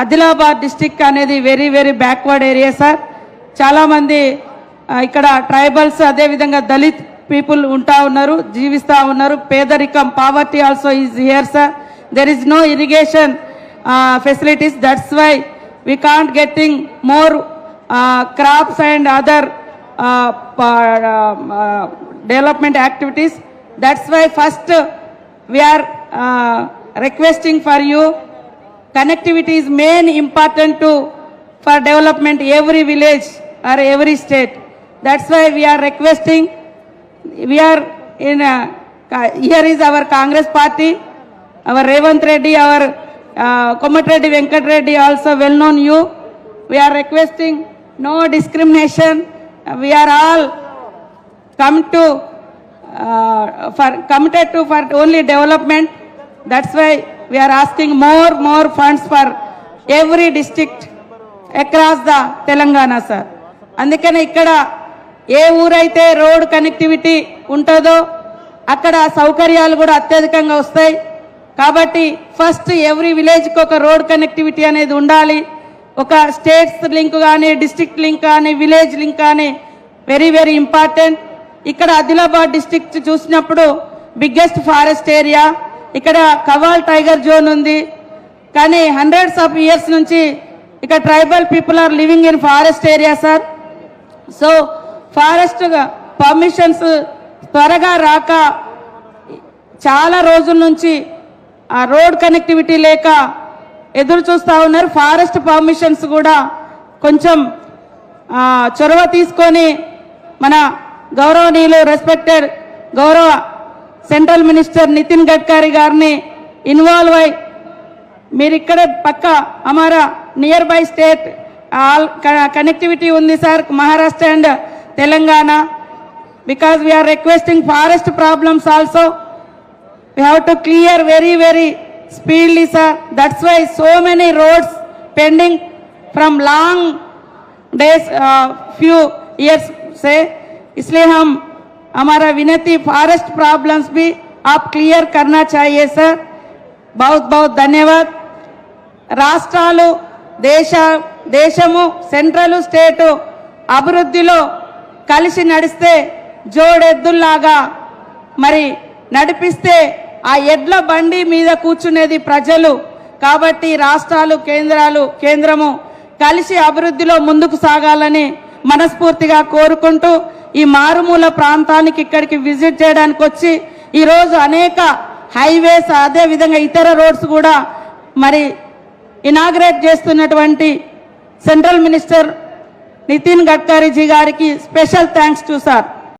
Adilabad district అనేది very very backward area sir. చాలామంది ఇక్కడ ట్రైబల్స్ అదేవిధంగా దళిత్ పీపుల్ ఉంటా ఉన్నారు జీవిస్తూ ఉన్నారు. పేదరికం poverty also is here sir there is no irrigation facilities that's why we can't getting more crops and other development activities that's why first we are requesting for you connectivity is main important to for development every village or every state that's why we are requesting we are in uh, here is our congress party our revant reddy our uh, komatreddy venkat reddy also well known you we are requesting no discrimination we are all come to uh, for committed to for only development that's why we asking more more funds for every every district the Telangana sir అందుకని ఇక్కడ ఏ ఊరైతే road connectivity ఉంటుందో అక్కడ సౌకర్యాలు కూడా అత్యధికంగా వస్తాయి. కాబట్టి first every విలేజ్కి ఒక రోడ్ కనెక్టివిటీ అనేది ఉండాలి. ఒక స్టేట్స్ లింక్ కానీ డిస్టిక్ లింక్ కానీ విలేజ్ లింక్ కానీ వెరీ వెరీ ఇంపార్టెంట్ ఇక్కడ ఆదిలాబాద్ డిస్ట్రిక్ట్ చూసినప్పుడు బిగ్గెస్ట్ ఫారెస్ట్ ఏరియా ఇక్కడ కవాల్ టైగర్ జోన్ ఉంది. కానీ హండ్రెడ్స్ ఆఫ్ ఇయర్స్ నుంచి ఇక్కడ tribal people are living in forest area sir. So forest permissions త్వరగా రాక చాలా రోజుల నుంచి ఆ రోడ్ కనెక్టివిటీ లేక ఎదురు చూస్తూ ఉన్నారు. ఫారెస్ట్ పర్మిషన్స్ కూడా కొంచెం చొరవ తీసుకొని మన గౌరవనీయులు రెస్పెక్టెడ్ గౌరవ సెంట్రల్ మినిస్టర్ నితిన్ గడ్కరీ గారిని ఇన్వాల్వ్ అయి మీరు ఇక్కడ పక్క హమారా nearby state all connectivity ఉంది sir Maharashtra and Telangana because we are requesting forest problems also we have to clear very very speedily sir that's why so many roads pending from long days uh, few years से इसलिए हम हमारा विनती forest problems भी आप clear करना चाहिए sir बहुत बहुत धन्यवाद రాష్ట్రాలు దేశ దేశము సెంట్రల్ స్టేటు అభివృద్ధిలో కలిసి నడిస్తే జోడెద్దుల్లాగా మరి నడిపిస్తే ఆ ఎడ్ల బండి మీద కూర్చునేది ప్రజలు కాబట్టి రాష్ట్రాలు కేంద్రాలు కేంద్రము కలిసి అభివృద్ధిలో ముందుకు సాగాలని మనస్ఫూర్తిగా కోరుకుంటూ ఈ మారుమూల ప్రాంతానికి ఇక్కడికి విజిట్ చేయడానికి వచ్చి ఈరోజు అనేక హైవేస్ అదేవిధంగా ఇతర రోడ్స్ కూడా మరి ఇనాగ్రేట్ చేస్తున్నటువంటి సెంట్రల్ మినిస్టర్ నితిన్ గడ్కరీజీ గారికి స్పెషల్ థ్యాంక్స్ టు సార్.